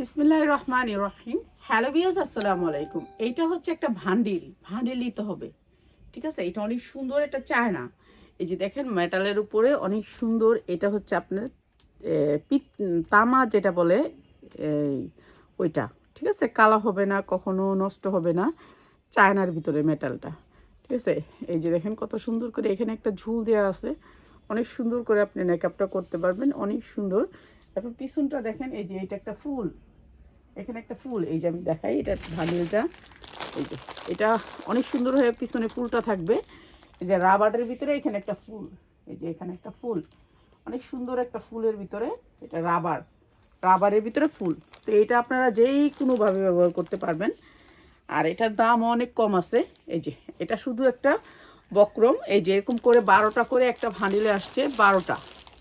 বিসমিল্লাহ রহমান রহিম। হ্যালো বিয়াস আসসালামু আলাইকুম। এইটা হচ্ছে একটা ভান্ডিল ভান্ডিল নিতে হবে। ঠিক আছে? এটা অনেক সুন্দর একটা চায়না। এই যে দেখেন, মেটালের উপরে অনেক সুন্দর এটা হচ্ছে আপনার পিত- তামা যেটা বলে, এই, ওইটা। ঠিক আছে? কালা হবে না, কখনো নষ্ট হবে না চায়নার ভিতরে মেটালটা। ঠিক আছে? এই যে দেখেন, কত সুন্দর করে এখানে একটা ঝুল দেওয়া আছে। অনেক সুন্দর করে আপনি মেকআপটা করতে পারবেন। অনেক সুন্দর। তারপর পিছনটা দেখেন, এই যে এটা একটা ফুল। এখানে একটা ফুল, এই যে আমি দেখাই, এটা ভানিলটা এই যে, এটা অনেক সুন্দর হয়ে পিছনে ফুলটা থাকবে। এই যে রাবারের ভিতরে এখানে একটা ফুল, এই যে এখানে একটা ফুল। অনেক সুন্দর একটা ফুলের ভিতরে এটা রাবার, রাবারের ভিতরে ফুল। তো এটা আপনারা যেই কোনোভাবে ব্যবহার করতে পারবেন। আর এটার দাম অনেক কম আছে। এই যে, এটা শুধু একটা বক্রম। এই যে, এরকম করে বারোটা করে একটা ভান্ডিলে আসছে বারোটা।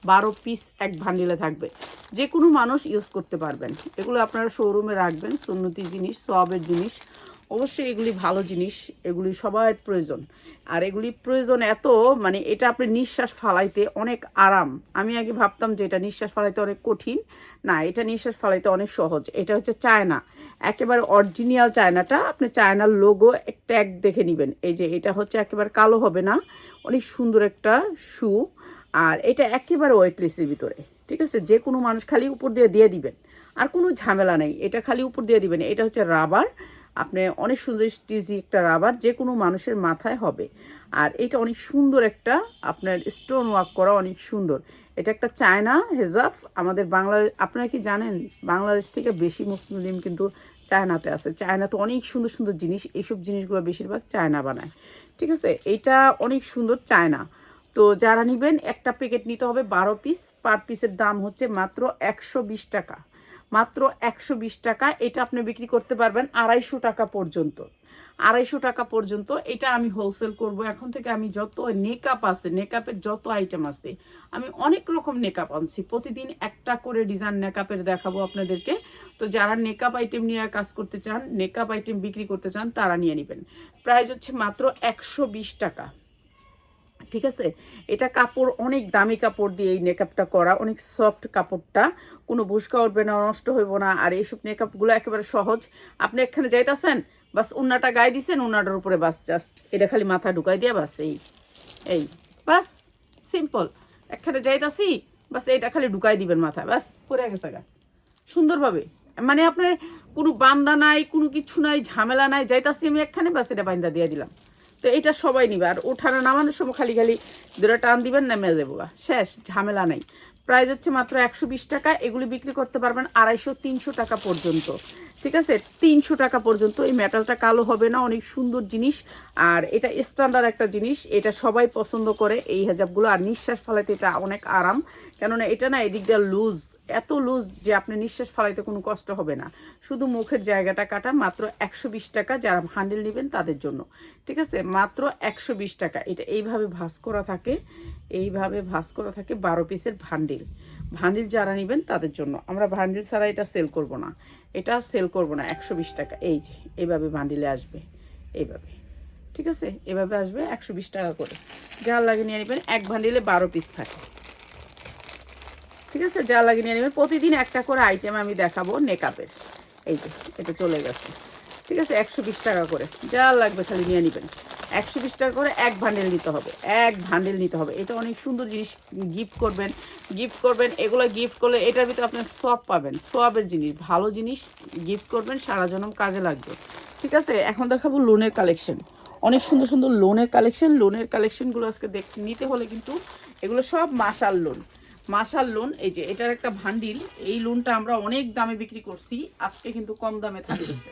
বারো পিস এক ভান্ডিলে থাকবে। যে কোনো মানুষ ইউজ করতে পারবেন। এগুলো আপনারা শোরুমে রাখবেন, সুন্নতি জিনিস, সবের জিনিস। অবশ্যই এগুলি ভালো জিনিস, এগুলি সবার প্রয়োজন। আর এগুলি প্রয়োজন এত মানে এটা আপনি নিঃশ্বাস ফালাইতে অনেক আরাম। আমি আগে ভাবতাম যে এটা নিঃশ্বাস ফালাইতে অনেক কঠিন। না, এটা নিঃশ্বাস ফালাইতে অনেক সহজ। এটা হচ্ছে চায়না। একেবারে অরিজিনাল চায়নাটা। আপনি চায়নার লোগো ট্যাগ দেখে নেবেন। এই যে এটা হচ্ছে একেবারে কালো হবে না। অনেক সুন্দর একটা শু আর এটা একেবারে ওয়েটলেসের ভিতরে, ঠিক আছে? যে কোনো মানুষ খালি উপর দিয়ে দিয়ে দিবেন। আর কোনো ঝামেলা নেই, এটা খালি উপর দিয়ে দিবেন। এটা হচ্ছে রাবার আপনি অনেক সুন্দর স্টিজি একটা রাবার যে কোনো মানুষের মাথায় হবে। আর এটা অনেক সুন্দর একটা, আপনার স্টোন ওয়ার্ক করা অনেক সুন্দর। এটা একটা চায়না হেজাব, আমাদের বাংলাদেশ আপনারা কি জানেন? বাংলাদেশ থেকে বেশি মুসলিম কিন্তু চায়নাতে আছে। চায়নাতে অনেক সুন্দর সুন্দর জিনিস, এইসব জিনিসগুলো বেশিরভাগ চায়না বানায়। ঠিক আছে? এটা অনেক সুন্দর চায়না। তো যারা নেবেন, একটা প্যাকেট নিতে হবে বারো পিস পার পিসের দাম হচ্ছে মাত্র একশো বিশ টাকা। মাত্র একশো বিশ টাকা, এটা আপনি বিক্রি করতে পারবেন আড়াইশো টাকা পর্যন্ত। আড়াইশো টাকা পর্যন্ত, এটা আমি হোলসেল করব। এখন থেকে আমি যত নেকআপ আছে নেকআপের যত আইটেম আছে, আমি অনেক রকম নেকআপ আনছি। প্রতিদিন একটা করে ডিজাইন নেকআপের দেখাবো আপনাদেরকে। তো যারা নেকআপ আইটেম নিয়ে কাজ করতে চান নেকআপ আইটেম বিক্রি করতে চান, তারা নিয়ে নেবেন। প্রাইস হচ্ছে মাত্র একশো বিশ টাকা। ঠিক আছে? এটা কাপড়, অনেক দামি কাপড় দিয়ে এই মেকআপটা করা, অনেক সফট কাপড়টা। কোনো ভুসকা উঠবে না, নষ্ট হইব না। আর এইসব মেকআপগুলো একেবারে সহজ। আপনি এখানে যাইতাছেন, বাস উন্নাটা গায়ে দিছেন, উন্নাটার উপরে বাস জাস্ট এটা খালি মাথা ঢুকাই দিয়ে বাস এই এই, বাস সিম্পল এখানে যাইতাছি, বাস এটা খালি ঢুকাই দিবেন মাথায়, বাস পরে গেছে গা। সুন্দরভাবে। মানে আপনার কোনো বান্দা নাই, কোনো কিছু নাই, ঝামেলা নাই, যাইতাছি আমি একখানে, বাস এটা বান্দা দিয়ে দিলাম। তো এটা সবাই নিবে। আর ওঠানো নামানোর সময় খালি খালি দুটো টান দিবেন, নেমে দেবো শেষ, ঝামেলা নাই। প্রাইস হচ্ছে মাত্র একশো বিশ টাকা, এগুলি বিক্রি করতে পারবেন আড়াইশো তিনশো টাকা পর্যন্ত। ঠিক আছে? তিনশো টাকা পর্যন্ত। এই মেটালটা কালো হবে না, অনেক সুন্দর জিনিস। আর এটা স্ট্যান্ডার্ড একটা জিনিস, এটা সবাই পছন্দ করে। এই হেজাবগুলো আর নিঃশ্বাস ফেলাইতে এটা অনেক আরাম। কেননা এটা না এদিক দিয়ে লুজ এত লুজ যে আপনি নিঃশ্বাস ফালাইতে কোনো কষ্ট হবে না। শুধু মুখের জায়গাটা কাটা, মাত্র একশো বিশ টাকা যারা হ্যান্ডেল নেবেন তাদের জন্য। ঠিক আছে? মাত্র একশো বিশ টাকা। এটা এইভাবে ভাস করা থাকে, এইভাবে ভাস করা থাকে বারো পিসের ভান্ডিল। ভান্ডিল যারা নেবেন তাদের জন্য। আমরা ভান্ডিল ছাড়া এটা সেল করব না। এটা সেল করব না, একশো বিশ টাকা। এই যে, এইভাবে ভান্ডিলে আসবে। এইভাবে। ঠিক আছে? এভাবে আসবে একশো বিশ টাকা করে। যা লাগে নিয়ে নেবেন, এক ভান্ডিলে বারো পিস থাকে। ঠিক আছে? যা লাগে নিয়ে নেবেন। প্রতিদিন একটা করে আইটেম আমি দেখাবো মেকআপের এই যে, এটা চলে গেছে। ঠিক আছে? একশো বিশ টাকা করে। যা লাগবে খালি নিয়ে নেবেন। একশো বিশ টাকা করে এক ভান্ডেল নিতে হবে। এক ভান্ডেল নিতে হবে। এটা অনেক সুন্দর জিনিস। গিফট করবেন গিফট করবেন, এগুলো গিফট করলে এটার ভিতরে আপনার সব পাবেন। সবের জিনিস। ভালো জিনিস গিফট করবেন, সারা জনম কাজে লাগবে। ঠিক আছে? এখন দেখাবো লোনের কালেকশন অনেক সুন্দর সুন্দর লোনের কালেকশন লোনের কালেকশনগুলো আজকে দেখ নিতে হলে কিন্তু এগুলো সব মাসাল লোন মাসাল লোন, এই যে এটার একটা ভান্ডিল, এই লোনটা আমরা অনেক দামে বিক্রি করছি, আজকে কিন্তু কম দামে থাকতেছে।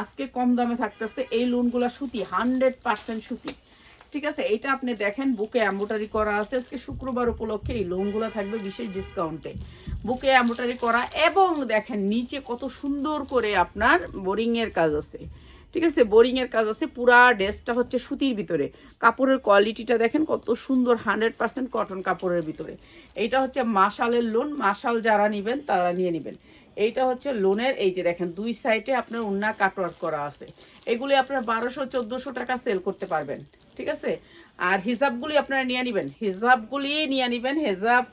আজকে কম দামে থাকতেছে এই লোনগুলো সুতি, হান্ড্রেড পার্সেন্ট সুতি। ঠিক আছে এটা আপনি দেখেন, বুকে অ্যাম্বোটারি করা আছে। আজকে শুক্রবার উপলক্ষে এই লোনগুলো থাকবে বিশেষ ডিসকাউন্টে। বুকে অ্যাম্বোটারি করা এবং দেখেন, নিচে কত সুন্দর করে আপনার বোরিং এর কাজ আছে। ঠিক আছে বোরিং এর কাজ আছে, পুরা ড্রেসটা হচ্ছে সুতির ভিতরে। কাপড়ের কোয়ালিটিটা দেখেন কত সুন্দর হান্ড্রেড পার্সেন্ট কটন কাপড়ের ভিতরে। এইটা হচ্ছে মাশালের লোন মাশাল যারা নেবেন তারা নিয়ে নেবেন। এইটা হচ্ছে লোনের এই যে দেখেন, দুই সাইডে আপনার উন্না কাটওয়ার্ক করা আছে। এগুলি আপনার বারোশো, চোদ্দোশো টাকা সেল করতে পারবেন, ঠিক আছে? আর হিজাবগুলি আপনারা নিয়ে নেবেন। হিজাবগুলি নিয়ে নেবেন, হেজাব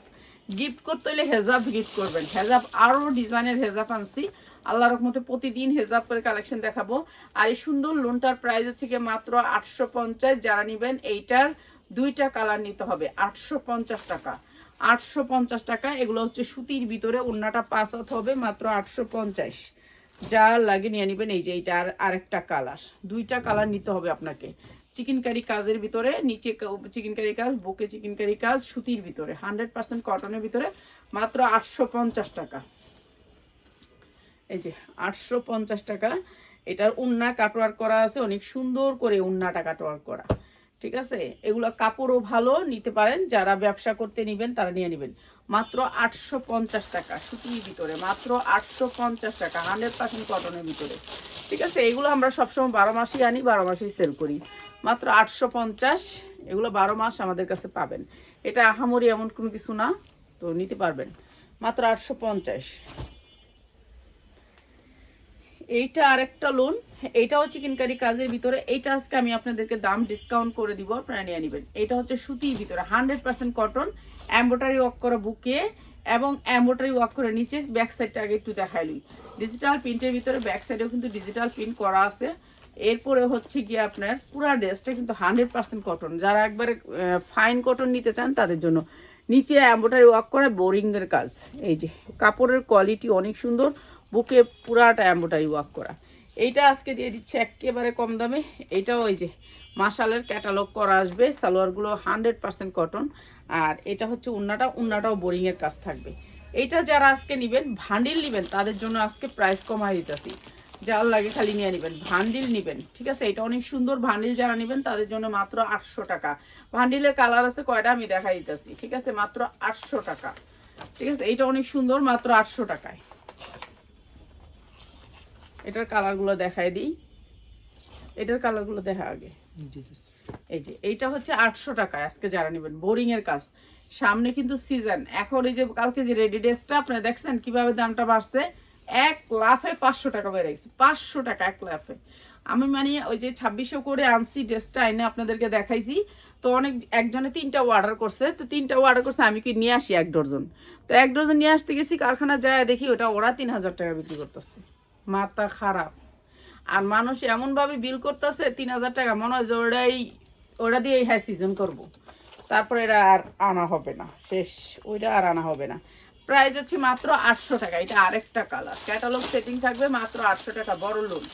গিফট করতে হলে হেজাব গিফট করবেন। হেজাব আরও ডিজাইনের হেজাব আনছি। আল্লাহ রহমতে প্রতিদিন হেজাব করে কালেকশন দেখাবো। আর এই সুন্দর লোনটার প্রাইস হচ্ছে গিয়ে মাত্র আটশো পঞ্চাশ, যারা নেবেন এইটার দুইটা কালার নিতে হবে, আটশো পঞ্চাশ টাকা। আটশো পঞ্চাশ টাকা, এগুলো হচ্ছে সুতির ভিতরে অন্যটা পাঁচ হাত হবে, মাত্র আটশো পঞ্চাশ। যা লাগে নিয়ে নেবেন, এই যে এইটা আর আরেকটা কালার দুইটা কালার নিতে হবে আপনাকে। চিকেন কারি কাজের ভিতরে, নিচে চিকেন কারি কাজ, বুকে চিকেন কারি কাজ, সুতির ভিতরে হান্ড্রেড পার্সেন্ট কটনের ভিতরে, মাত্র আটশো পঞ্চাশ টাকা। এই যে, আটশো পঞ্চাশ টাকা। এটার উন্না কাটওয়ার করা আছে, অনেক সুন্দর করে উন্নাটা কাটওয়ার করা। ঠিক আছে? এগুলো কাপড়ও ভালো, নিতে পারেন। যারা ব্যবসা করতে নেবেন, তারা নিয়ে নেবেন। মাত্র আটশো পঞ্চাশ টাকা, সুতির ভিতরে। মাত্র আটশো পঞ্চাশ টাকা, হান্ড্রেড পার্সেন্ট কটনের ভিতরে। ঠিক আছে? এগুলো আমরা সবসময় বারো মাসই আনি, বারো মাসেই সেল করি। মাত্র আটশো পঞ্চাশ, এগুলো বারো মাস আমাদের কাছে পাবেন। এটা আহামরি এমন কোনো কিছু না, তো নিতে পারবেন। মাত্র আটশো পঞ্চাশ। এইটা আরেকটা লোন এইটাও চিকেন কারি কাজের ভিতরে, এইটা আজকে আমি আপনাদেরকে দাম ডিসকাউন্ট করে দিব আপনারা নিয়ে নেবেন। এটা হচ্ছে সুতির ভিতরে hundred percent cotton embroidery work করা বুকে এবং এম্ব্রয়ডারি ওয়াক করে নিচে ব্যাক সাইডটা আগে একটু দেখাই দেখাইলি ডিজিটাল প্রিন্টের ভিতরে ব্যাক সাইডেও কিন্তু ডিজিটাল প্রিন্ট করা আছে। এরপরে হচ্ছে গিয়ে আপনার পুরা ড্রেসটা কিন্তু হান্ড্রেড পার্সেন্ট কটন যারা একবারে ফাইন কটন নিতে চান তাদের জন্য। নিচে এম্ব্রয়ডারি ওয়ার্ক করা বোরিংয়ের কাজ। এই যে, কাপড়ের কোয়ালিটি অনেক সুন্দর। বুকে পুরাটা এম্ব্রয়ডারি ওয়ার্ক করা। এইটা আজকে দিয়ে দিচ্ছে একেবারে কম দামে। এইটাও ওই যে মাসালের ক্যাটালগ করা আসবে। সালোয়ারগুলো হান্ড্রেড পার্সেন্ট কটন আর এটা হচ্ছে উন্নাটা। উন্নাটাও বোরিংয়ের কাজ থাকবে। এইটা যারা আজকে নেবেন, ভান্ডিল নেবেন, তাদের জন্য আজকে প্রাইস কমাই দিতেছি। যার লাগে খালি নিয়ে নেবেন, ভান্ডিল নেবেন, ঠিক আছে? এটা অনেক সুন্দর ভান্ডিল যারা নেবেন, তাদের জন্য মাত্র আটশো টাকা। ভান্ডিলের কালার আছে কয়টা আমি দেখা দিতেছি, ঠিক আছে? মাত্র আটশো টাকা। ঠিক আছে? এইটা অনেক সুন্দর, মাত্র আটশো টাকায়। এটার কালারগুলো দেখাই দিই। এটার কালারগুলো দেখা আগে। এই যে এইটা হচ্ছে আটশো টাকা আজকে যারা নেবেন বোরিং এর কাজ। সামনে কিন্তু সিজন এখন এই যে কালকে যে রেডি ড্রেসটা আপনারা দেখছেন কীভাবে দামটা বাড়ছে? এক লাফে পাঁচশো টাকা বেড়ে গেছে। পাঁচশো টাকা এক লাফে। আমি মানে ওই যে ছাব্বিশশো করে আনছি ড্রেসটা এনে আপনাদেরকে দেখাইছি। তো অনেক একজনে তিনটা অর্ডার করছে। তো তিনটা অর্ডার করছে আমি কি নিয়ে আসি এক ডজন? তো এক ডজন নিয়ে আসতে গেছি কারখানা যায় দেখি ওটা ওরা তিন হাজার টাকা বিক্রি করতেছে। মাথা খারাপ। আর মানুষ এমনভাবে বিল করতেছে, তিন হাজার টাকা। মনে হয় যে ওটাই ওটা দিয়ে হ্যাঁ সিজন করব। তারপরে এটা আর আনা হবে না। শেষ, ওইটা আর আনা হবে না। প্রাইস হচ্ছে মাত্র আটশো টাকা। এটা আরেকটা কালার ক্যাটালগ সেটিং থাকবে মাত্র আটশো টাকা, বড় লোন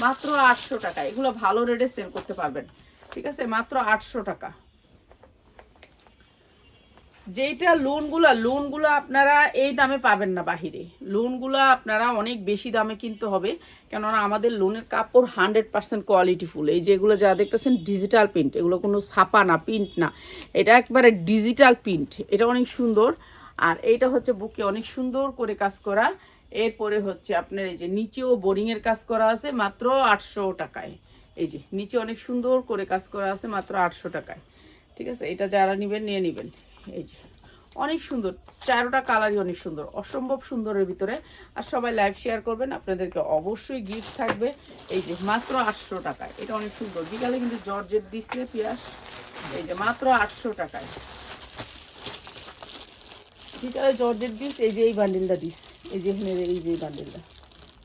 মাত্র আটশো টাকা। এগুলো ভালো রেটে সেল করতে পারবেন। ঠিক আছে? মাত্র আটশো টাকা। যেইটা লোনগুলা লোনগুলো আপনারা এই দামে পাবেন না বাহিরে। লোনগুলো আপনারা অনেক বেশি দামে কিনতে হবে, কেননা আমাদের লোনের কাপড় হান্ড্রেড পার্সেন্ট কোয়ালিটিফুল এই যেগুলো যা দেখতেছেন ডিজিটাল প্রিন্ট এগুলো কোনো ছাপা না প্রিন্ট না। এটা একবারে ডিজিটাল প্রিন্ট এটা অনেক সুন্দর। আর এইটা হচ্ছে বুকে অনেক সুন্দর করে কাজ করা। এরপরে হচ্ছে আপনার এই যে নিচেও বোরিংয়ের কাজ করা আছে, মাত্র আটশো টাকায়। এই যে নিচে অনেক সুন্দর করে কাজ করা আছে, মাত্র আটশো টাকায়। ঠিক আছে? এটা যারা নেবেন, নিয়ে নেবেন। এই যে, অনেক সুন্দর। চারোটা কালারই অনেক সুন্দর। অসম্ভব সুন্দরের ভিতরে। আর সবাই লাইভ শেয়ার করবেন। আপনাদেরকে অবশ্যই গিফট থাকবে। এই যে, মাত্র আটশো টাকায়। এটা অনেক সুন্দর। বিকালে কিন্তু জর্জেট দিচ্ছে পিয়াস। এই যে, মাত্র আটশো টাকায়। বিকালে জর্জেট দিস, এই যে, এই বান্ডিলটা দিস। এই যে, এখানে এই যে, এই বান্ডিলটা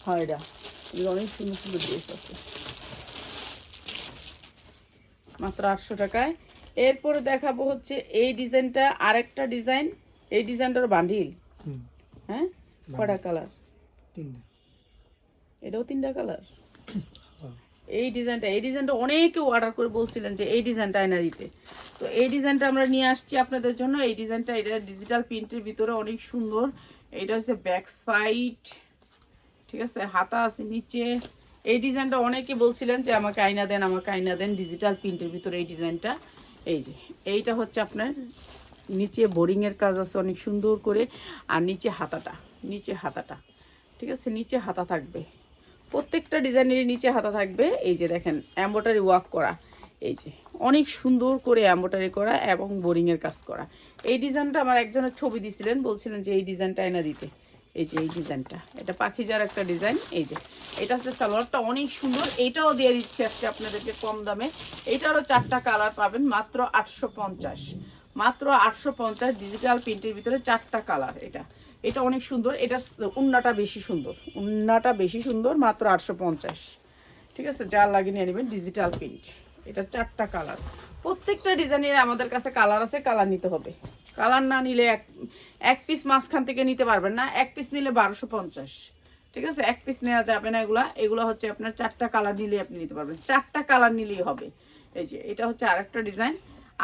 হয় এগুলো অনেক সুন্দর সুন্দর ড্রেস আছে। মাত্র আটশো টাকায়। এরপরে দেখাবো হচ্ছে এই ডিজাইনটা আরেকটা ডিজাইন। এই ডিজাইনটার বান্ডিল। হ্যাঁ? কটা কালার? তিনটা। এটাও তিনটা কালার? এই ডিজাইনটা এই ডিজাইনটা অনেকে অর্ডার করে বলছিলেন যে এই ডিজাইনটা আয়না দিতে। তো এই ডিজাইনটা আমরা নিয়ে আসছি আপনাদের জন্য। এই ডিজাইনটা এটা ডিজিটাল প্রিন্টের ভিতরে অনেক সুন্দর। এটা হচ্ছে ব্যাক সাইড ঠিক আছে? হাতা আছে নিচে। এই ডিজাইনটা অনেকে বলছিলেন যে আমাকে আয়না দেন আমাকে আয়না দেন। ডিজিটাল প্রিন্টের ভিতরে এই ডিজাইনটা। এই যে, এইটা হচ্ছে আপনার নিচে বোরিংয়ের কাজ আছে, অনেক সুন্দর করে। আর নিচে হাতাটা নিচে হাতাটা, ঠিক আছে? নিচে হাতা থাকবে। প্রত্যেকটা ডিজাইনের নিচে হাতা থাকবে। এই যে দেখেন এম্ব্রয়ডারি ওয়ার্ক করা। এই যে, অনেক সুন্দর করে এম্ব্রয়ডারি করা এবং বোরিংয়ের কাজ করা। এই ডিজাইনটা আমার একজনের ছবি দিছিলেন, বলছিলেন যে এই ডিজাইনটা এনে দিতে। এই যে, এই ডিজাইনটা। এটা পাখিজার একটা ডিজাইন, এই যে। এটা হচ্ছে সালোয়ারটা অনেক সুন্দর এইটাও দিয়ে দিচ্ছি আজকে আপনাদেরকে কম দামে। এটারও চারটা কালার পাবেন, মাত্র আটশো পঞ্চাশ। মাত্র আটশো পঞ্চাশ ডিজিটাল প্রিন্টের ভিতরে চারটা কালার এটা। এটা অনেক সুন্দর এটা উন্নাটা বেশি সুন্দর। উন্নাটা বেশি সুন্দর, মাত্র আটশো পঞ্চাশ। ঠিক আছে যা লাগিয়ে নিয়ে নেবেন ডিজিটাল প্রিন্ট এটা চারটা কালার। প্রত্যেকটা ডিজাইনের আমাদের কাছে কালার আছে, কালার নিতে হবে। কালার না নিলে এক এক পিস মাঝখান থেকে নিতে পারবেন না, এক পিস নিলে বারোশো পঞ্চাশ। ঠিক আছে? এক পিস নেওয়া যাবে না এগুলা। এগুলো হচ্ছে আপনার চারটা কালার নিলে আপনি নিতে পারবেন। চারটা কালার নিলেই হবে। এই যে, এটা হচ্ছে আর একটা ডিজাইন।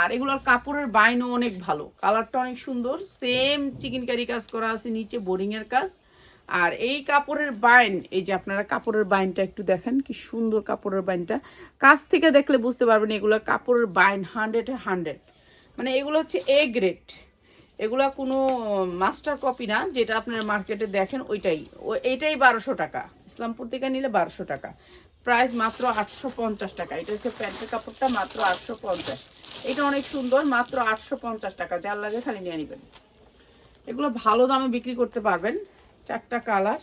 আর এগুলোর কাপড়ের বাইনও অনেক ভালো। কালারটা অনেক সুন্দর। সেম চিকেন কারি কাজ করা আছে নিচে বোরিং এর কাজ। আর এই কাপড়ের বাইন, এই যে আপনারা কাপড়ের বাইনটা একটু দেখেন, কি সুন্দর কাপড়ের বাইনটা। কাছ থেকে দেখলে বুঝতে পারবেন এগুলো কাপড়ের বাইন হান্ড্রেড হান্ড্রেড। মানে এগুলো হচ্ছে এ গ্রেড এগুলো কোনো মাস্টার কপি না, যেটা আপনার মার্কেটে দেখেন ওইটাই। এইটাই বারোশো টাকা। ইসলামপুর থেকে নিলে বারোশো টাকা। প্রাইস মাত্র আটশো পঞ্চাশ টাকা। এটা হচ্ছে প্যান্টের কাপড়টা মাত্র আটশো পঞ্চাশ। এটা অনেক সুন্দর, মাত্র আটশো পঞ্চাশ টাকা। যার লাগে খালি নিয়ে নেবেন। এগুলো ভালো দামে বিক্রি করতে পারবেন। চারটা কালার।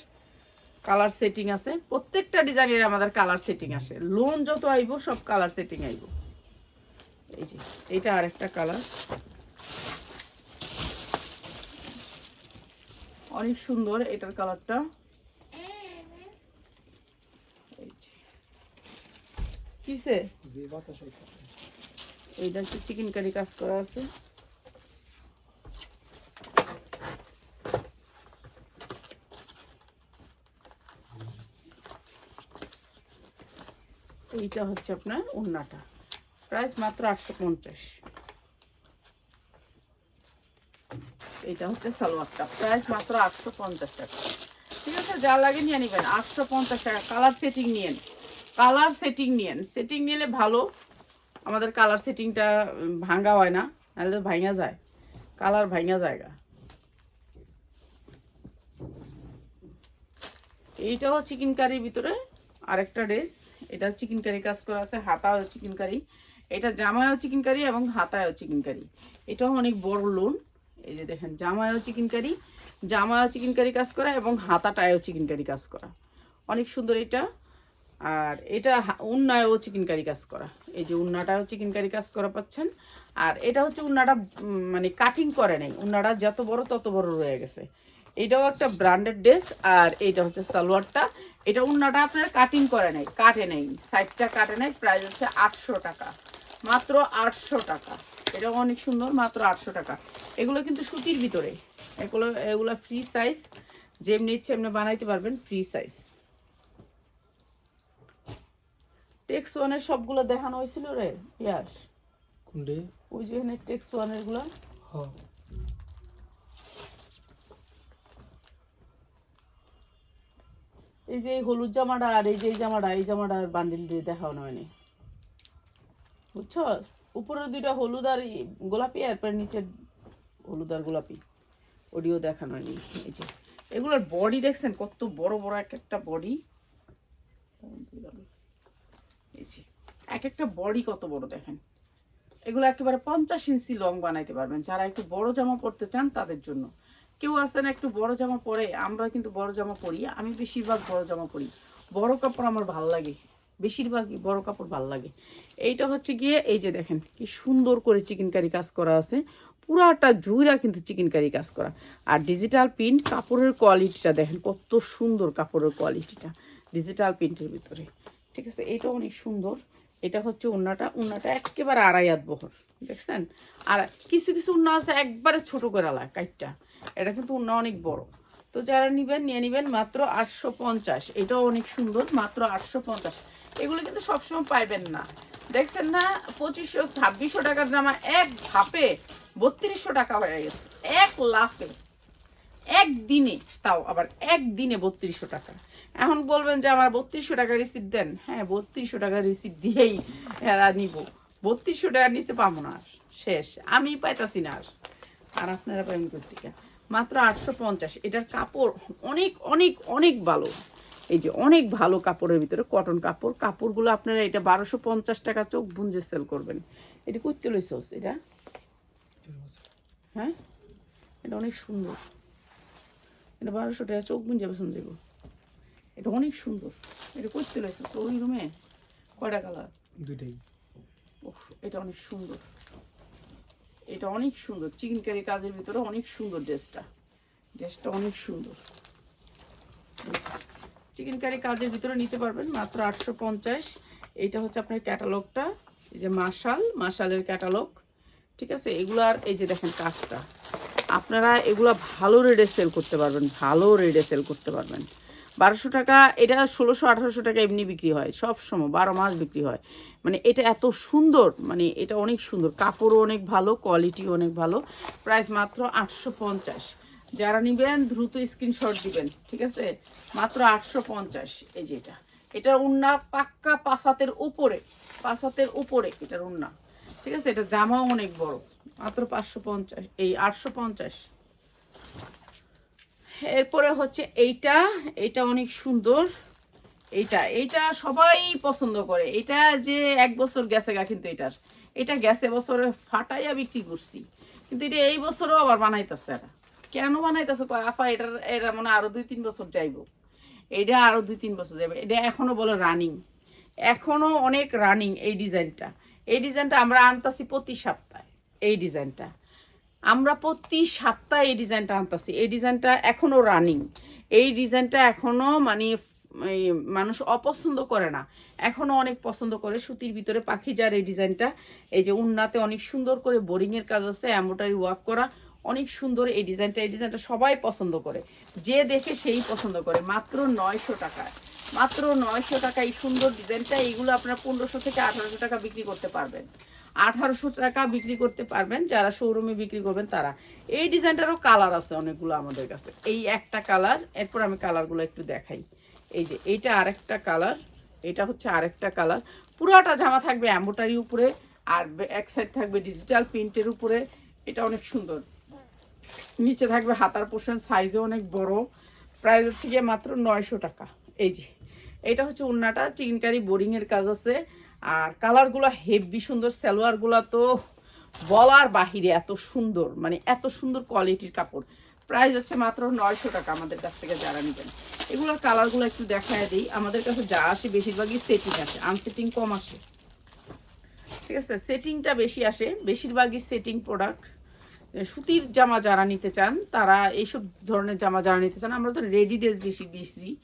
কালার সেটিং আছে। প্রত্যেকটা ডিজাইনের আমাদের কালার সেটিং আসে। লোন যত আইব, সব কালার সেটিং আইব। এই যে এটা আরেকটা কালার। অনেক সুন্দর এটার কালারটা। কিসে। এইটা হচ্ছে চিকেন কারি কাজ করা আছে। এইটা হচ্ছে আপনার ওড়নাটা। প্রাইস মাত্র আটশো পঞ্চাশ। এটা হচ্ছে সালোয়ারটা। প্রাইস মাত্র আটশো পঞ্চাশ টাকা। ঠিক আছে, যা লাগে নিয়ে নেবেন। আটশো পঞ্চাশ টাকা। কালার সেটিং নিয়েন। কালার সেটিং নিয়েন। সেটিং নিলে ভালো। আমাদের কালার সেটিংটা ভাঙ্গা হয় না। নাহলে তো ভাঙা যায়। কালার ভাঙা জায়গা। এইটাও চিকেন কারির ভিতরে আরেকটা ড্রেস এটা চিকেন কারি কাজ করা আছে। হাতাও চিকেন কারি। এটা জামায়ও চিকেন কারি এবং হাতায়ও চিকেন কারি এটাও অনেক বড় লোন এই যে দেখেন, জামায়ও চিকেন কারি জামায়ও চিকেন কারি কাজ করা এবং হাতাটায়ও চিকেন কারি কাজ করা। অনেক সুন্দর এটা। আর এটা উন্নায়ও চিকেন কারি কাজ করা। এই যে উন্নাটাও চিকেন কারি কাজ করা পাচ্ছেন। আর এটা হচ্ছে উন্নাটা মানে কাটিং করে নাই। উন্নাটা যত বড়, তত বড় রয়ে গেছে। এটাও একটা ব্র্যান্ডেড ড্রেস আর এইটা হচ্ছে সালোয়ারটা। এটা উন্নাটা আপনার কাটিং করে নাই, কাটে নাই। সাইডটা কাটে নাই প্রাইস হচ্ছে আটশো টাকা। মাত্র আটশো টাকা। এটাও অনেক সুন্দর মাত্র আটশো টাকা। এগুলো কিন্তু সুতির ভিতরে। এগুলো এগুলো ফ্রি সাইজ যেমনি ইচ্ছে এমনি বানাইতে পারবেন ফ্রি সাইজ টেক্স ওয়ানের সবগুলো দেখানো হয়েছিল রে ইয়ার। কোনটে? ওই যে এখানে টেক্স ওয়ানেরগুলো। হ্যাঁ। এই যে হলুদ জামাটা আর এই যে এই জামাটা এই জামাটার বান্ডিল দিয়ে দেখানো হয়নি। বুঝছ? উপরের দুইটা হলুদ আর গোলাপি, আর পরে নিচে হলুদ আর গোলাপি। ওডিও দেখানো হয়নি এই যে। এগুলোর বডি দেখছেন? কত বড় বড় এক একটা বডি এক একটা বডি কত বড় দেখেন? এগুলো একেবারে পঞ্চাশ ইঞ্চি লং বানাইতে পারবেন। যারা একটু বড় জামা পরতে চান, তাদের জন্য। কেউ আছেন একটু বড় জামা পরে, আমরা কিন্তু বড় জামা পরি। আমি বেশিরভাগ বড় জামা পরি। বড় কাপড় আমার ভালো লাগে। বেশিরভাগই বড় কাপড় ভালো লাগে। এইটা হচ্ছে গিয়ে, এই যে দেখেন, কি সুন্দর করে চিকেন কারি কাজ করা আছে। পুরাটা জুইরা কিন্তু চিকেন কারি কাজ করা। আর ডিজিটাল প্রিন্ট কাপড়ের কোয়ালিটিটা দেখেন, কত সুন্দর কাপড়ের কোয়ালিটিটা ডিজিটাল প্রিন্টের ভিতরে। ঠিক আছে এটা অনেক সুন্দর। এটা হচ্ছে উন্নাটা। উন্নাটা একেবারে আড়াই হাত বহর। দেখছেন? আর কিছু কিছু উন্না আছে একবারে ছোট করে আলা কাইটটা। এটা কিন্তু উন্না অনেক বড়। তো যারা নিবেন, নিয়ে নিবেন মাত্র আটশো পঞ্চাশ। এটাও অনেক সুন্দর, মাত্র আটশো পঞ্চাশ। এগুলো কিন্তু সবসময় পাইবেন না। দেখছেন না? পঁচিশশো, ছাব্বিশশো টাকার জামা এক ধাপে বত্রিশশো টাকা হয়ে গেছে। এক লাফে। একদিনে তাও আবার একদিনে বত্রিশশো টাকা। এখন বলবেন যে আমার বত্রিশশো টাকা রিসিপ্ট দেন। হ্যাঁ বত্রিশশো টাকা রিসিপ্ট দিয়েই এরা নিব। বত্রিশশো টাকার নিচে পাবো না আর। শেষ। আমি পাইতাছি না আর। আর আপনারা পাবেন কোথেকে মাত্র আটশো পঞ্চাশ। এটার কাপড় অনেক অনেক অনেক ভালো। এই যে অনেক ভালো কাপড়ের ভিতরে কটন কাপড় কাপড়গুলো আপনারা এটা বারোশো পঞ্চাশ টাকা চোখ বুঞ্জে সেল করবেন। এটা করতে লইছস এটা? হ্যাঁ? এটা অনেক সুন্দর। এটা বারোশো টাকা চোখ বুঞ্জে পছন্দ দেবো এটা অনেক সুন্দর। এটা করতে লইছস ওই রুমে কয়টা কালার দুইটাই। এটা অনেক সুন্দর। এটা অনেক সুন্দর। চিকেন কারি কাজের ভিতরে অনেক সুন্দর ড্রেসটা ড্রেসটা অনেক সুন্দর। চিকেন কারি কাজের ভিতরে নিতে পারবেন মাত্র আটশো পঞ্চাশ। এইটা হচ্ছে আপনার ক্যাটালগটা, এই যে মাশাল মাশালের ক্যাটালগ। ঠিক আছে? এগুলার এই যে দেখেন কাজটা। আপনারা এগুলো ভালো রেটে সেল করতে পারবেন, ভালো রেটে সেল করতে পারবেন। বারোশো টাকা, এটা ষোলোশো, আঠারোশো টাকা এমনি বিক্রি হয়, সব সময়, বারো মাস বিক্রি হয়। মানে এটা এত সুন্দর মানে এটা অনেক সুন্দর। কাপড়ও অনেক ভালো কোয়ালিটি অনেক ভালো। প্রাইস মাত্র আটশো পঞ্চাশ। যারা নিবেন, দ্রুত স্ক্রিনশট দিবেন, ঠিক আছে? মাত্র আটশো পঞ্চাশ, এই যে এটা। এটার উন্না পাক্কা পাসাতের উপরে পাসাতের উপরে এটার উন্না, ঠিক আছে? এটা জামাও অনেক বড়, মাত্র পাঁচশো পঞ্চাশ, এই আটশো পঞ্চাশ। এরপরে হচ্ছে এইটা এইটা অনেক সুন্দর। এইটা এইটা সবাই পছন্দ করে। এটা যে এক বছর গেছে গা কিন্তু এটার। এটা গেছে বছরে ফাটাইয়া বিক্রি করছি। কিন্তু এটা এই বছরও আবার বানাইতেছে এরা। কেন বানাইতেছে? কয়, আফা, এটার এটা মানে আরও দুই তিন বছর যাইবো। এটা আরও দুই তিন বছর যাবে এটা এখনও বলে রানিং এখনও অনেক রানিং এই ডিজাইনটা। এই ডিজাইনটা আমরা আনতাছি প্রতি সপ্তাহে, এই ডিজাইনটা। আমরা প্রতি সপ্তাহে এই ডিজাইনটা আনতাছি। এই ডিজাইনটা এখনও রানিং এই ডিজাইনটা এখনও মানে মানুষ অপছন্দ করে না। এখনও অনেক পছন্দ করে। সুতির ভিতরে পাখি যার এই ডিজাইনটা। এই যে উন্নাতে অনেক সুন্দর করে বোরিং এর কাজ আছে এম্বোটারি ওয়ার্ক করা। অনেক সুন্দর এই ডিজাইনটা এই ডিজাইনটা সবাই পছন্দ করে। যে দেখে সেই পছন্দ করে। মাত্র নয়শো টাকায়। মাত্র নয়শো টাকা এই সুন্দর ডিজাইনটা, এইগুলো আপনার পনেরোশো থেকে আঠারোশো টাকা বিক্রি করতে পারবেন। আঠারোশো টাকা বিক্রি করতে পারবেন, যারা শোরুমে বিক্রি করবেন তারা। এই ডিজাইনটারও কালার আছে অনেকগুলো আমাদের কাছে। এই একটা কালার এরপর আমি কালারগুলো একটু দেখাই। এই যে, এইটা আরেকটা কালার এটা হচ্ছে আরেকটা কালার পুরোটা জামা থাকবে অ্যাম্বোটারি উপরে, আর এক সাইড থাকবে ডিজিটাল প্রিন্টের উপরে। এটা অনেক সুন্দর। নিচে থাকবে হাতার পোর্শন সাইজে অনেক বড়। প্রাইস হচ্ছে গিয়ে মাত্র নয়শো টাকা। এই যে, এটা হচ্ছে উন্নাটা চিকেনকারি বোরিং এর কাজ আছে। আর কালারগুলো হেভি সুন্দর সালোয়ারগুলো তো বলার বাহিরে এত সুন্দর মানে এত সুন্দর কোয়ালিটির কাপড়। প্রাইস হচ্ছে মাত্র নয়শো টাকা আমাদের কাছ থেকে যারা নেবেন। এগুলোর কালারগুলো একটু দেখায় দিই। আমাদের কাছে যা আসে বেশিরভাগই সেটিং আসে আনসেটিং কম আসে। ঠিক আছে সেটিংটা বেশি আসে, বেশিরভাগই সেটিং প্রোডাক্ট সুতির জামা যারা নিতে চান, তারা এইসব ধরনের জামা যারা নিতে চান, আমরা তো রেডি ড্রেস বেশি বেশি।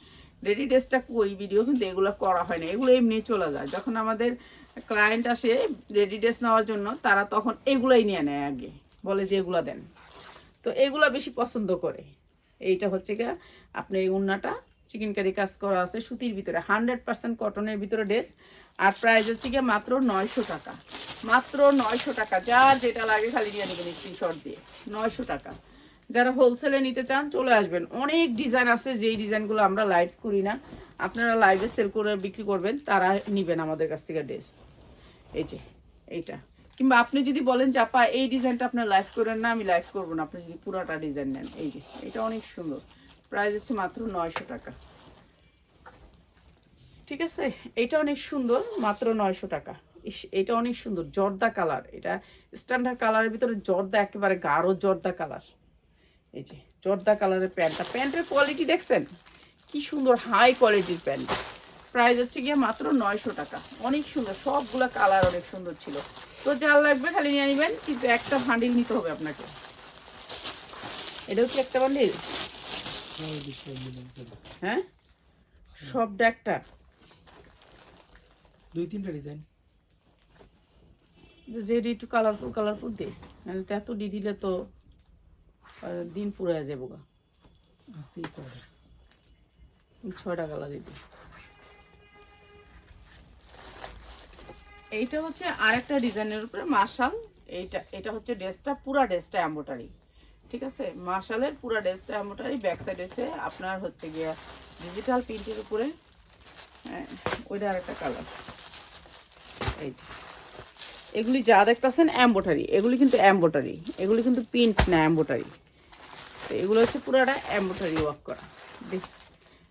রেডি ড্রেসটা করি ভিডিও কিন্তু এগুলো করা হয় না। এগুলো এমনি চলে যায়। যখন আমাদের ক্লায়েন্ট আসে রেডি ড্রেস নেওয়ার জন্য, তারা তখন এগুলোই নিয়ে নেয় আগে। বলে যে এগুলো দেন। তো এগুলো বেশি পছন্দ করে। এইটা হচ্ছে গিয়ে আপনার এই উন্নাটা চিকেন কারি কাজ করা আছে সুতির ভিতরে। হান্ড্রেড পার্সেন্ট কটনের ভিতরে ড্রেস আর প্রাইস হচ্ছে গিয়ে মাত্র নয়শো টাকা। মাত্র নয়শো টাকা। যার যেটা লাগে খালি নিয়ে নেবেন স্ক্রিনশট দিয়ে। নয়শো টাকা। যারা হোলসেলে নিতে চান, চলে আসবেন। অনেক ডিজাইন আছে, যেই ডিজাইনগুলো আমরা লাইভ করি না। আপনারা লাইভে সেল করে বিক্রি করবেন, তারা নিবেন আমাদের কাছ থেকে ড্রেস এই যে, এইটা। কিংবা আপনি যদি বলেন যে, আপা, এই ডিজাইনটা আপনার লাইভ করেন না, আমি লাইভ করব না। আপনি যদি পুরাটা ডিজাইন নেন। এই যে, এটা অনেক সুন্দর। প্রাইস হচ্ছে মাত্র নয়শো টাকা। ঠিক আছে? এটা অনেক সুন্দর, মাত্র নয়শো টাকা। এটা অনেক সুন্দর, জর্দা কালার। এটা স্ট্যান্ডার্ড কালারের ভিতরে জর্দা, একেবারে গাঢ় জর্দা কালার। এই যে, জর্দা কালারের প্যান্টটা। প্যান্টের কোয়ালিটি দেখছেন? কি সুন্দর হাই কোয়ালিটির প্যান্ট। প্রাইস হচ্ছে গিয়ে মাত্র নয়শো টাকা। অনেক সুন্দর, সবগুলো কালার অনেক সুন্দর ছিল। তো যার লাগবে খালি নিয়ে নেবেন, কিন্তু একটা ভান্ডিল নিতে হবে আপনাকে। এটাও কি একটা বান্ডিল হ্যাঁ, সবটা একটা দুই তিনটা ডিজাইন যে যেটা একটু কালারফুল কালারফুল দে। নাহলে তো এত ডি দিলে তো দিন পুরো যাব গা। ছয়টা কালার দিতে এইটা হচ্ছে আরেকটা ডিজাইনের উপরে মার্শাল। এইটা এটা হচ্ছে ড্রেসটা পুরা ড্রেসটা এম্বোটারি ঠিক আছে? মার্শালের পুরা ড্রেসটা এম্বোটারি ব্যাক সাইড হচ্ছে আপনার হচ্ছে গিয়া ডিজিটাল প্রিন্টের উপরে হ্যাঁ ওইটা আরেকটা কালার এই এগুলি যা দেখতেছেন এম্বোটারি এগুলি কিন্তু এম্বোটারি এগুলি কিন্তু প্রিন্ট না এম্বোটারি তো এগুলো হচ্ছে পুরাটা এম্বোটারি ওয়ার্ক করা। দেখ,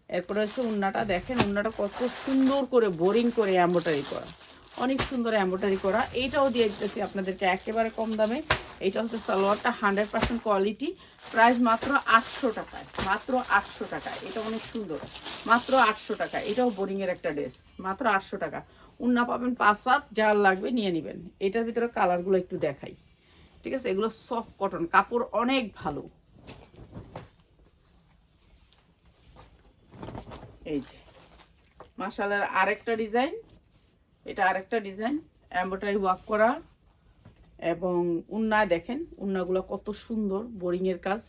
এরপরে হচ্ছে উন্নাটা দেখেন, উন্নাটা কত সুন্দর করে বোরিং করে এম্বোটারি করা। অনেক সুন্দর এম্বোটারি করা। এইটাও দিয়ে দিতেছি আপনাদেরকে একেবারে কম দামে। এইটা হচ্ছে সালোয়ারটা হান্ড্রেড পার্সেন্ট কোয়ালিটি প্রাইস মাত্র আটশো টাকায়, মাত্র আটশো টাকা। এটা অনেক সুন্দর, মাত্র আটশো টাকা। এটাও বোরিংয়ের একটা ড্রেস মাত্র আটশো টাকা। উন্না পাবেন পাঁচ সাত, যার লাগবে নিয়ে নেবেন। এটার ভিতরে কালারগুলো একটু দেখাই। ঠিক আছে? এগুলো সফট কটন কাপড় অনেক ভালো। এই যে মাসালার আরেকটা ডিজাইন এটা আরেকটা ডিজাইন এম্ব্রয়ডারি ওয়ার্ক করা এবং উন্নায় দেখেন, উন্নাগুলো কত সুন্দর বোরিং এর কাজ,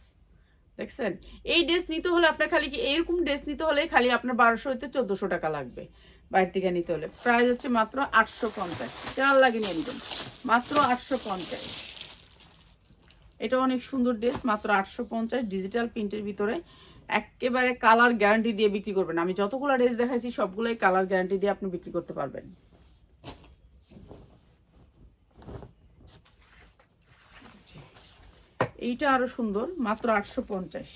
দেখছেন? এই ড্রেস নিতে হলে আপনার খালি কি, এরকম ড্রেস নিতে হলে খালি আপনার বারোশো হইতে চোদ্দোশো টাকা লাগবে বাইরে থেকে নিতে হলে। প্রাইস হচ্ছে মাত্র আটশো পঞ্চাশ চার লাগে নিয়ে নেবেন। মাত্র আটশো পঞ্চাশ। এটা অনেক সুন্দর ড্রেস মাত্র আটশো পঞ্চাশ ডিজিটাল প্রিন্টের ভিতরে। একেবারে কালার গ্যারান্টি দিয়ে বিক্রি করবেন। আমি যতগুলো ড্রেস দেখাইছি, সবগুলোই কালার গ্যারান্টি দিয়ে আপনি বিক্রি করতে পারবেন। এইটা আরও সুন্দর, মাত্র আটশো পঞ্চাশ।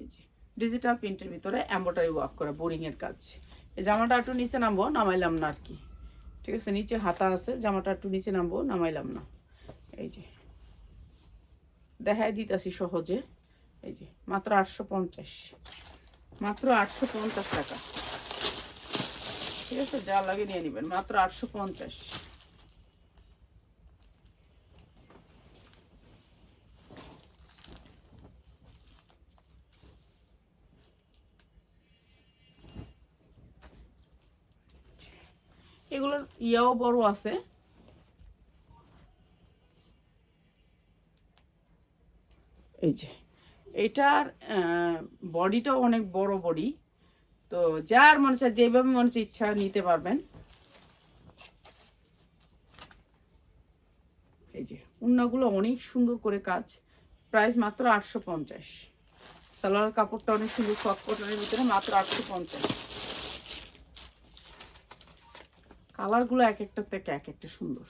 এই যে ডিজিটাল প্রিন্টের ভিতরে এম্ব্রয়ডারি ওয়ার্ক করা বোরিং এর কাজ। এই জামাটা একটু নিচে নামবো, নামাইলাম না আর কি। ঠিক আছে, নিচে হাতা আছে, জামাটা একটু নিচে নামবো, নামাইলাম না। এই যে, দেখাই দিতেছি সহজে। এই যে, মাত্র আটশো পঞ্চাশ। মাত্র আটশো পঞ্চাশ টাকা। ঠিক আছে, যা লাগে নিয়ে নেবেন, মাত্র আটশো পঞ্চাশ এগুলোর ইয়াও বড় আছে। এই যে, এটার বডিটাও অনেক বড় বডি। তো যার মনে চায়, যেভাবে মনে হচ্ছে ইচ্ছা নিতে পারবেন। এই যে, উন্নাগুলো অনেক সুন্দর করে কাজ। প্রাইস মাত্র আটশো পঞ্চাশ। সালোয়ার কাপড়টা অনেক সুন্দর সফট কটনের ভিতরে মাত্র আটশো পঞ্চাশ। কালারগুলো এক একটা থেকে এক একটা সুন্দর।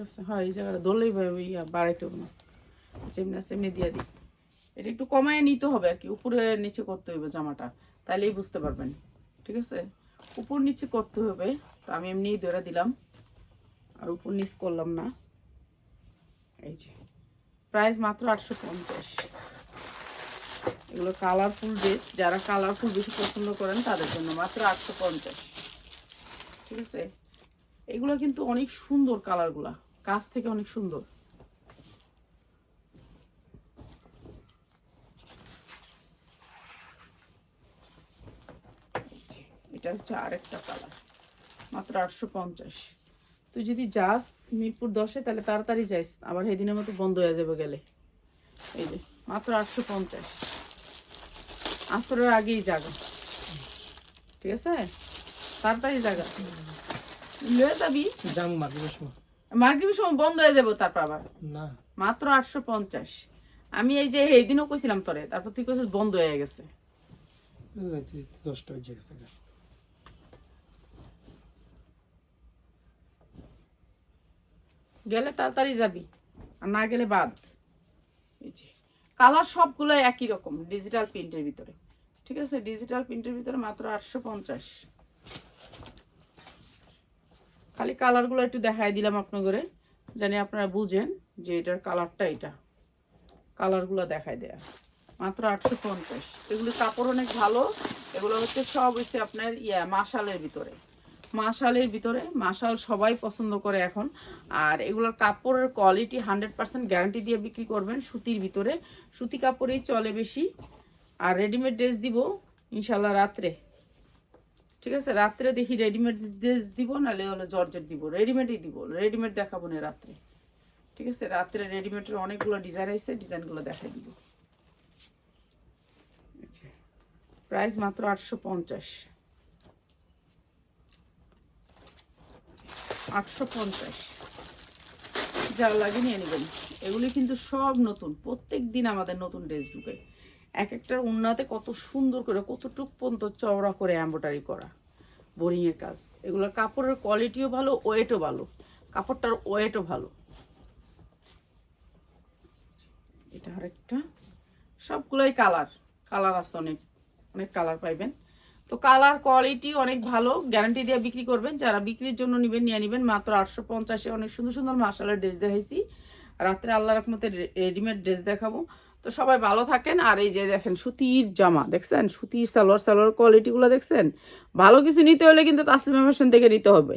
কাছে হয়, এই জায়গাটা না। যেমনি আছে এটা একটু কমায় নিতে হবে আর কি, উপরে নিচে করতে জামাটা। তাইলেই বুঝতে পারবেন, ঠিক আছে? উপর নিচে করতে হবে, তো আমি এমনিই দিলাম। আর উপর নিচ করলাম না। এই যে, প্রাইস মাত্র আটশো পঞ্চাশ। এগুলো কালারফুল ড্রেস যারা কালারফুল বেশি পছন্দ করেন, তাদের জন্য মাত্র আটশো পঞ্চাশ। ঠিক আছে? এগুলো কিন্তু অনেক সুন্দর কালারগুলা কাছ থেকে অনেক সুন্দর। এটা হচ্ছে আরেকটা কালার মাত্র আটশো পঞ্চাশ। তুই যদি যাস মিরপুর দশে তাহলে তাড়াতাড়ি যাইস। আবার সেদিনের মতো বন্ধ হয়ে যাবে গেলে। এই যে মাত্র আটশো পঞ্চাশ। আসরের আগেই জাগা। ঠিক আছে? তাড়াতাড়ি জাগা। লয়ে যাবি? জাম মাগরিবের সময়। মাগরিবের সময় বন্ধ হয়ে যাব তারপর আবার? না। মাত্র আটশো পঞ্চাশ। আমি এই যে এই দিনও কইছিলাম তোরে তারপর তুই কইছিস বন্ধ হয়ে গেছে। দশটা বেজে গেছে গেলে তাড়াতাড়ি যাবি, আর না গেলে বাদ। এই যে কালার সবগুলো একই রকম ডিজিটাল প্রিন্টের ভিতরে। ঠিক আছে? ডিজিটাল প্রিন্টের ভিতরে মাত্র আটশো পঞ্চাশ। খালি কালারগুলো একটু দেখাই দিলাম আপনাদের জানি আপনারা বুঝেন যে এটার কালারটা এটা। কালারগুলো দেখাই দেয়া। মাত্র আটশো পঞ্চাশ। এগুলো কাপড় অনেক ভালো, এগুলো হচ্ছে সব হচ্ছে আপনার ইয়া, মাশালের ভিতরে। মাশালের ভিতরে, মাশাল সবাই পছন্দ করে এখন। আর এগুলোর কাপড়ের কোয়ালিটি হান্ড্রেড পার্সেন্ট গ্যারান্টি দিয়ে বিক্রি করবেন সুতির ভিতরে। সুতি কাপড়েই চলে বেশি। আর রেডিমেড ড্রেস দিব ইনশাল্লাহ রাত্রে। ঠিক আছে? রাত্রে দেখি রেডিমেড ড্রেস দিব, নাহলে হলো জর্জেট দিব। রেডিমেডই দিব। রেডিমেড দেখাবো না রাত্রে। ঠিক আছে? রাত্রে রেডিমেডের অনেকগুলো ডিজাইন আছে ডিজাইনগুলো দেখাই দিব। প্রাইস মাত্র আটশো পঞ্চাশ। আটশো পঞ্চাশ। যা লাগে নিয়ে নেবেন। এগুলি কিন্তু সব নতুন। প্রত্যেক দিন আমাদের নতুন ড্রেস ঢুকে। এক একটার উন্নতে কত সুন্দর করে, কতটুক পর্যন্ত চওড়া করে এম্ব্রয়ডারি করা। বোরিংয়ের কাজ। এগুলোর কাপড়ের কোয়ালিটিও ভালো ওয়েটও ভালো। কাপড়টার ওয়েটও ভালো। এটা আরেকটা। সবগুলোই কালার কালার আছে অনেক অনেক কালার পাইবেন। তো কালার কোয়ালিটি অনেক ভালো, গ্যারান্টি দিয়ে বিক্রি করবেন। যারা বিক্রির জন্য নেবেন, নিয়ে নেবেন। মাত্র আটশো পঞ্চাশে অনেক সুন্দর সুন্দর মাসালার ড্রেস দেখাইছি। রাত্রে আল্লাহ রকমতে রেডিমেড ড্রেস দেখাবো। তো সবাই ভালো থাকেন। আর এই যে দেখেন, সুতির জামা, দেখছেন? সুতির সালোয়ার সালোয়ার কোয়ালিটিগুলো দেখছেন? ভালো কিছু নিতে হলে কিন্তু তাসলিমা ফ্যাশন থেকে নিতে হবে।